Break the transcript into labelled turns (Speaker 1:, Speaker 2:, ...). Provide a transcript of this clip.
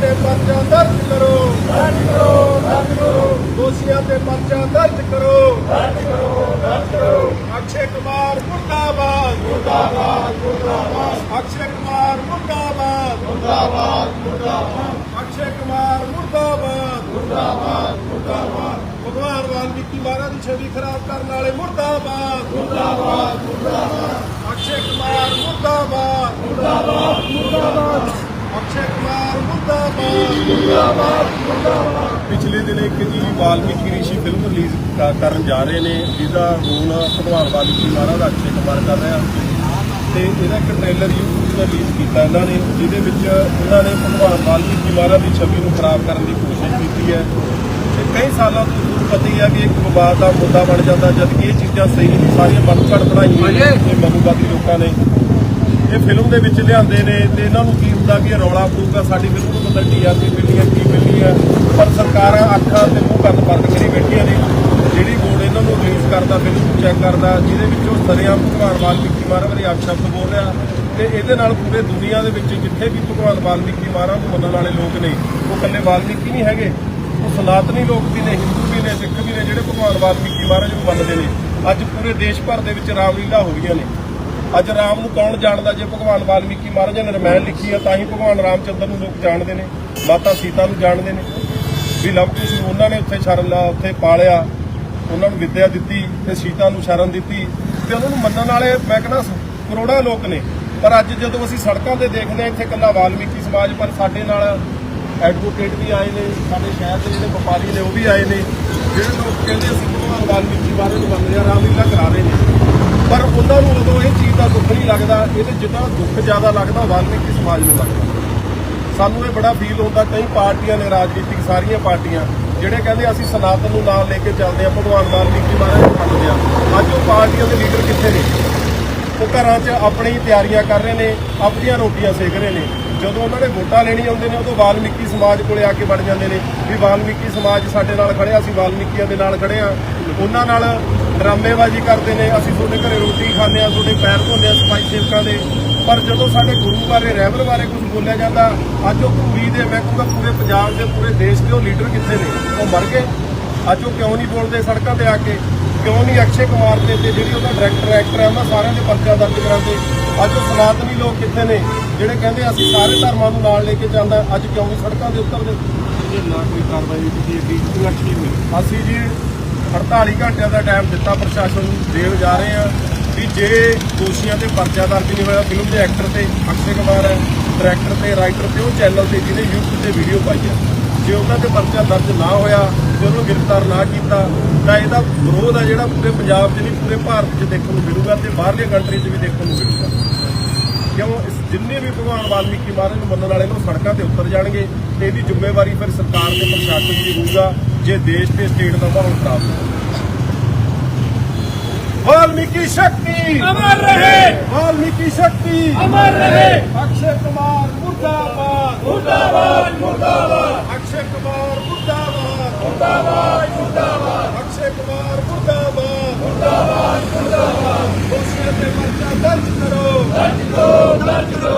Speaker 1: ਤੇ ਪਰਚਾ ਦਰਜ ਕਰੋ। ਦਰਜ ਕਰੋ ਦਰਜ ਕਰੋ। ਦੋਸ਼ੀਆਂ ਤੇ ਪਰਚਾ ਦਰਜ ਕਰੋ। ਦਰਜ ਕਰੋ ਦਰਜ ਕਰੋ। ਅਕਸ਼ੇ ਕੁਮਾਰ ਮੁਰਦਾਬਾਦ। ਮੁਰਦਾਬਾਦ ਮੁਰਦਾਬਾਦ। ਅਕਸ਼ੇ ਕੁਮਾਰ ਮੁਰਦਾਬਾਦ। ਮੁਰਦਾਬਾਦ ਮੁਰਦਾਬਾਦ। ਅਕਸ਼ੇ ਕੁਮਾਰ ਮੁਰਦਾਬਾਦ। ਮੁਰਦਾਬਾਦ ਮੁਰਦਾਬਾਦ। ਭਗਵਾਨ ਵਾਲਮੀਕੀ ਮਹਾਰਾਜ ਦੀ ਛਵੀ ਖਰਾਬ ਕਰਨ ਵਾਲੇ ਮੁਰਦਾਬਾਦ। ਮੁਰਦਾਬਾਦ ਮੁਰਦਾਬਾਦ। ਅਕਸ਼ੇ ਕੁਮਾਰ ਮੁਰਦਾਬਾਦ। ਮੁਰਦਾਬਾਦ। ਪਿਛਲੇ ਦਿਨ ਇੱਕ ਜੀ ਵਾਲਮੀਕੀ ਰਿਸ਼ੀ ਫਿਲਮ ਰਿਲੀਜ਼ ਕਰਨ ਜਾ ਰਹੇ ਨੇ, ਜਿਹਦਾ ਹੁਣ ਭਗਵਾਨ ਵਾਲਮੀਕੀ ਮਹਾਰਾਜ ਦਾ ਅਕਸ਼ੇ ਕੁਮਾਰ ਕਰ ਰਿਹਾ। ਤੇ ਇਹਦਾ ਇੱਕ ਟ੍ਰੇਲਰ YouTube ਤੇ ਰਿਲੀਜ਼ ਕੀਤਾ ਇਹਨਾਂ ਨੇ, ਜਿਹਦੇ ਵਿੱਚ ਉਹਨਾਂ ਨੇ ਭਗਵਾਨ ਵਾਲਮੀਕੀ ਮਹਾਰਾਜ ਦੀ ਛਵੀ ਨੂੰ ਖਰਾਬ ਕਰਨ ਦੀ ਕੋਸ਼ਿਸ਼ ਕੀਤੀ ਹੈ। ਤੇ ਕਈ ਸਾਲਾਂ ਤੋਂ ਤੁਹਾਨੂੰ ਪਤਾ ਹੀ ਹੈ ਕਿ ਇੱਕ ਵਿਵਾਦ ਦਾ ਮੁੱਦਾ ਬਣ ਜਾਂਦਾ ਜਦ ਕਿ ਇਹ ਚੀਜ਼ਾਂ ਸਹੀ ਨਹੀਂ, ਸਾਰੀਆਂ ਮਨਛੜ ਬਣਾਈਆਂ ਨੇ ਇਹ ਮਨੂਵਾਦੀ ਲੋਕਾਂ ਨੇ। ਇਹ ਫਿਲਮ ਦੇ ਵਿੱਚ ਲਿਆਂਦੇ ਨੇ ਤੇ ਇਹਨਾਂ ਨੂੰ ਕੀ ਹੁੰਦਾ ਕਿ ਰੌਲਾ ਪਊਗਾ? ਸਾਡੀ ਫਿਲਮ ਨੂੰ ਪਤਾ ਕੀ ਮਿਲਣੀ ਹੈ ਕੀ ਮਿਲਣੀ ਹੈ ਪਰ ਸਰਕਾਰਾਂ ਅੱਖਾਂ ਤੇ ਮੂੰਹ ਕੰਨ ਬੰਦ ਕਰੀ ਬੈਠੀਆਂ ਨੇ। ਜਿਹੜੀ ਬੋਰਡ ਇਹਨਾਂ ਨੂੰ ਰਿਲੀਜ਼ ਕਰਦਾ ਫਿਲਮ ਨੂੰ ਚੈੱਕ ਕਰਦਾ, ਜਿਹਦੇ ਵਿੱਚ ਉਹ ਸਰਿਆਮ ਭਗਵਾਨ ਵਾਲਮੀਕੀ ਮਹਾਰਾਜ ਬਾਰੇ ਅਪਸ਼ਬਦ ਬੋਲ ਰਿਹਾ। ਤੇ ਇਹਦੇ ਨਾਲ ਪੂਰੇ ਦੁਨੀਆ ਦੇ ਵਿੱਚ ਜਿੱਥੇ ਵੀ ਭਗਵਾਨ ਵਾਲਮੀਕੀ ਮਹਾਰਾਜ ਨੂੰ ਮੰਨਣ ਵਾਲੇ ਲੋਕ ਨੇ, ਉਹ ਇਕੱਲੇ ਵਾਲਮੀਕੀ ਨਹੀਂ ਹੈਗੇ। ਉਹ ਸਨਾਤਨੀ ਲੋਕ ਵੀ ਨੇ, ਹਿੰਦੂ ਵੀ ਨੇ, ਸਿੱਖ ਵੀ ਨੇ, ਜਿਹੜੇ ਭਗਵਾਨ ਵਾਲਮੀਕੀ ਮਹਾਰਾਜ ਨੂੰ ਮੰਨਦੇ ਨੇ। ਅੱਜ ਪੂਰੇ ਦੇਸ਼ ਭਰ ਦੇ ਵਿੱਚ ਰਾਮਲੀਲਾ ਹੋ ਗਈਆਂ ਨੇ। ਅੱਜ ਰਾਮ ਨੂੰ ਕੌਣ ਜਾਣਦਾ? ਜੇ ਭਗਵਾਨ ਵਾਲਮੀਕੀ ਮਹਾਰਾਜ ਨੇ ਰਮਾਇਣ ਲਿਖੀ ਹੈ ਤਾਂ ਹੀ ਭਗਵਾਨ ਰਾਮਚੰਦਰ ਨੂੰ ਲੋਕ ਜਾਣਦੇ ਨੇ, ਮਾਤਾ ਸੀਤਾ ਨੂੰ ਜਾਣਦੇ ਨੇ। ਵੀ ਲਵਕੁਸ਼ ਨੂੰ ਉਹਨਾਂ ਨੇ ਉੱਥੇ ਸ਼ਰਨ ਲਾ, ਉੱਥੇ ਪਾਲਿਆ, ਉਹਨਾਂ ਨੂੰ ਵਿੱਦਿਆ ਦਿੱਤੀ ਤੇ ਸੀਤਾ ਨੂੰ ਸ਼ਰਨ ਦਿੱਤੀ ਤੇ ਉਹਨਾਂ ਨੂੰ ਮੰਨਣ ਵਾਲੇ ਮੈਂ ਕਹਿੰਦਾ ਕਰੋੜਾਂ ਲੋਕ ਨੇ। ਪਰ ਅੱਜ ਜਦੋਂ ਅਸੀਂ ਸੜਕਾਂ ਤੇ ਦੇਖਦੇ ਹਾਂ, ਇੱਥੇ ਇਕੱਲਾ ਵਾਲਮੀਕੀ ਸਮਾਜ, ਪਰ ਸਾਡੇ ਨਾਲ ਐਡਵੋਕੇਟ ਵੀ ਆਏ ਨੇ, ਸਾਡੇ ਸ਼ਹਿਰ ਦੇ ਜਿਹੜੇ ਵਪਾਰੀ ਨੇ, ਉਹ ਵੀ ਆਏ ਨੇ। ਜਿਹੜੇ ਲੋਕ ਕਹਿੰਦੇ ਅਸੀਂ ਭਗਵਾਨ ਵਾਲਮੀਕੀ ਬਾਰੇ ਨੂੰ ਮੰਨਦੇ ਆ ਰਾਮਲੀਲਾ ਕਰਾ ਰਹੇ ਨੇ। ਪਰ ਉਹਨਾਂ ਨੂੰ ਉਦੋਂ ਇਹ ਚੀਜ਼ ਦਾ ਦੁੱਖ ਨਹੀਂ ਲੱਗਦਾ, ਇਹਦੇ ਜਿੱਦਾਂ ਦੁੱਖ ਜ਼ਿਆਦਾ ਲੱਗਦਾ ਵਾਲਮੀਕੀ ਸਮਾਜ ਨੂੰ ਲੱਗਦਾ। ਸਾਨੂੰ ਇਹ ਬੜਾ ਫੀਲ ਹੁੰਦਾ, ਕਈ ਪਾਰਟੀਆਂ ਨੇ, ਰਾਜਨੀਤਿਕ ਸਾਰੀਆਂ ਪਾਰਟੀਆਂ, ਜਿਹੜੇ ਕਹਿੰਦੇ ਅਸੀਂ ਸਨਾਤਨ ਨੂੰ ਨਾਲ ਲੈ ਕੇ ਚੱਲਦੇ ਆ ਭਗਵਾਨ ਵਾਲਮੀਕੀ ਮਹਾਰਾਜ ਨੂੰ ਮੰਨਦੇ ਆ ਅੱਜ ਉਹ ਪਾਰਟੀਆਂ ਦੇ ਲੀਡਰ ਕਿੱਥੇ ਨੇ? ਉਹ ਘਰਾਂ 'ਚ ਆਪਣੀ ਤਿਆਰੀਆਂ ਕਰ ਰਹੇ ਨੇ, ਆਪਣੀਆਂ ਰੋਟੀਆਂ ਸੇਕ ਰਹੇ ਨੇ। ਜਦੋਂ ਉਹਨਾਂ ਨੇ ਵੋਟਾਂ ਲੈਣੀ ਆਉਂਦੇ ਨੇ, ਉਦੋਂ ਵਾਲਮੀਕੀ ਸਮਾਜ ਕੋਲੇ ਆ ਕੇ ਵੜ ਜਾਂਦੇ ਨੇ, ਵੀ ਵਾਲਮੀਕੀ ਸਮਾਜ ਸਾਡੇ ਨਾਲ ਖੜਿਆ ਅਸੀਂ ਵਾਲਮੀਕੀਆਂ ਦੇ ਨਾਲ ਖੜੇ ਆ ਉਹਨਾਂ ਨਾਲ ਡਰਾਮੇਬਾਜ਼ੀ ਕਰਦੇ ਨੇ ਅਸੀਂ ਤੁਹਾਡੇ ਘਰੇ ਰੋਟੀ ਖਾਂਦੇ ਆ ਤੁਹਾਡੇ ਪੈਰ ਧੋਂਦੇ ਆ ਸਫ਼ਾਈ ਸੇਵਕਾਂ ਦੇ। ਪਰ ਜਦੋਂ ਸਾਡੇ ਗੁਰੂ ਬਾਰੇ ਰਹਿਬਰ ਬਾਰੇ ਕੁਝ ਬੋਲਿਆ ਜਾਂਦਾ ਅੱਜ ਉਹ ਪੂਰੀ ਦੇ ਮੈਂ ਕਹੂੰਗਾ ਪੂਰੇ ਪੰਜਾਬ ਦੇ ਪੂਰੇ ਦੇਸ਼ ਦੇ ਉਹ ਲੀਡਰ ਕਿੱਥੇ ਨੇ? ਉਹ ਮਰ ਗਏ। ਅੱਜ ਉਹ ਕਿਉਂ ਨਹੀਂ ਬੋਲਦੇ ਸੜਕਾਂ ਤੇ ਆ ਕੇ? ਕਿਉਂ ਨਹੀਂ ਅਕਸ਼ੇ ਕੁਮਾਰ ਦੇ ਤੇ ਜਿਹੜੀ ਉਹਦਾ ਡਾਇਰੈਕਟਰ ਐਕਟਰ ਹੈ ਉਹਨਾਂ ਸਾਰਿਆਂ ਦੇ ਪਰਚਾ ਦਰਜ ਕਰਾਉਂਦੇ? ਅੱਜ ਉਹ ਸਨਾਤਨੀ ਲੋਕ ਕਿੱਥੇ ਨੇ ਜਿਹੜੇ ਕਹਿੰਦੇ ਅਸੀਂ ਸਾਰੇ ਧਰਮਾਂ ਨੂੰ ਨਾਲ ਲੈ ਕੇ ਚੱਲਦਾ ਅੱਜ ਕਿਉਂ ਨਹੀਂ ਸੜਕਾਂ ਦੇ ਉਤਰਦੇ?
Speaker 2: ਜੇ ਨਾ ਕੋਈ ਕਾਰਵਾਈ ਕੀਤੀ ਗਈ
Speaker 1: ਅਸੀਂ ਜੀ 48 ਘੰਟਿਆਂ ਦਾ ਟਾਈਮ ਦਿੱਤਾ ਪ੍ਰਸ਼ਾਸਨ ਨੂੰ, ਦੇਣ ਜਾ ਰਹੇ ਹਾਂ ਵੀ ਜੇ ਦੋਸ਼ੀਆਂ ਤੇ ਪਰਚਾ ਦਰਜ ਨਹੀਂ ਹੋਇਆ ਫਿਲਮ ਦੇ ਐਕਟਰ ਤੇ ਅਕਸ਼ੇ ਕੁਮਾਰ ਹੈ ਡਾਇਰੈਕਟਰ ਤੇ ਰਾਈਟਰ ਤੇ ਉਹ ਚੈਨਲ ਤੇ ਜਿਹਨੇ YouTube ਤੇ ਵੀਡੀਓ ਪਾਈ ਹੈ। ਜੇ ਉਹਨਾਂ ਤੇ ਪਰਚਾ ਦਰਜ ਨਾ ਹੋਇਆ ਤੇ ਉਹਨੂੰ ਗ੍ਰਿਫਤਾਰ ਨਾ ਕੀਤਾ, ਤਾਂ ਇਹਦਾ ਵਿਰੋਧ ਹੈ ਜਿਹੜਾ ਪੂਰੇ ਪੰਜਾਬ 'ਚ ਨਹੀਂ, ਪੂਰੇ ਭਾਰਤ 'ਚ ਦੇਖਣ ਨੂੰ ਮਿਲੂਗਾ ਤੇ ਬਾਹਰਲੀਆਂ ਕੰਟਰੀ 'ਚ ਵੀ ਦੇਖਣ ਨੂੰ ਮਿਲੂਗਾ। ਕਿਉਂ? ਇਸ ਜਿੰਨੇ ਵੀ ਭਗਵਾਨ ਵਾਲਮੀਕੀ ਮਹਾਰਾਜ ਨੂੰ ਮੰਨਣ ਵਾਲੇ ਨੇ, ਉਹ ਸੜਕਾਂ ਤੇ ਉਤਰ ਜਾਣਗੇ ਤੇ ਇਹਦੀ ਜ਼ਿੰਮੇਵਾਰੀ ਫਿਰ ਸਰਕਾਰ ਤੇ ਪ੍ਰਸ਼ਾਸਨ ਦੀ ਹੋਊਗਾ। ਜੇ ਦੇਸ਼ ਤੇ ਸਟੇਟ ਦਾ ਮਾਹੌਲ ਖਰਾਬ ਹੋ ਵਾਲਮੀਕੀ ਸ਼ਕਤੀ!
Speaker 3: ਅਮਰ ਰਹੇ!
Speaker 1: ਵਾਲਮੀਕੀ ਸ਼ਕਤੀ!
Speaker 3: ਅਮਰ ਰਹੇ!
Speaker 1: ਅਕਸ਼ੇ ਕੁਮਾਰ ਮੁਰਦਾਬਾਦ!
Speaker 3: ਮੁਰਦਾਬਾਦ ਮੁਰਦਾਬਾਦ!
Speaker 1: ਅਕਸ਼ੇ ਕੁਮਾਰ ਮੁਰਦਾਬਾਦ!
Speaker 3: ਮੁਰਦਾਬਾਦ ਮੁਰਦਾਬਾਦ!
Speaker 1: ਅਕਸ਼ੇ ਕੁਮਾਰ ਮੁਰਦਾਬਾਦ! ਮੁਰਦਾਬਾਦ ਮੁਰਦਾਬਾਦ! ਉਸ ਤੇ ਮਰਦਾ ਦਰਜ ਕਰੋ।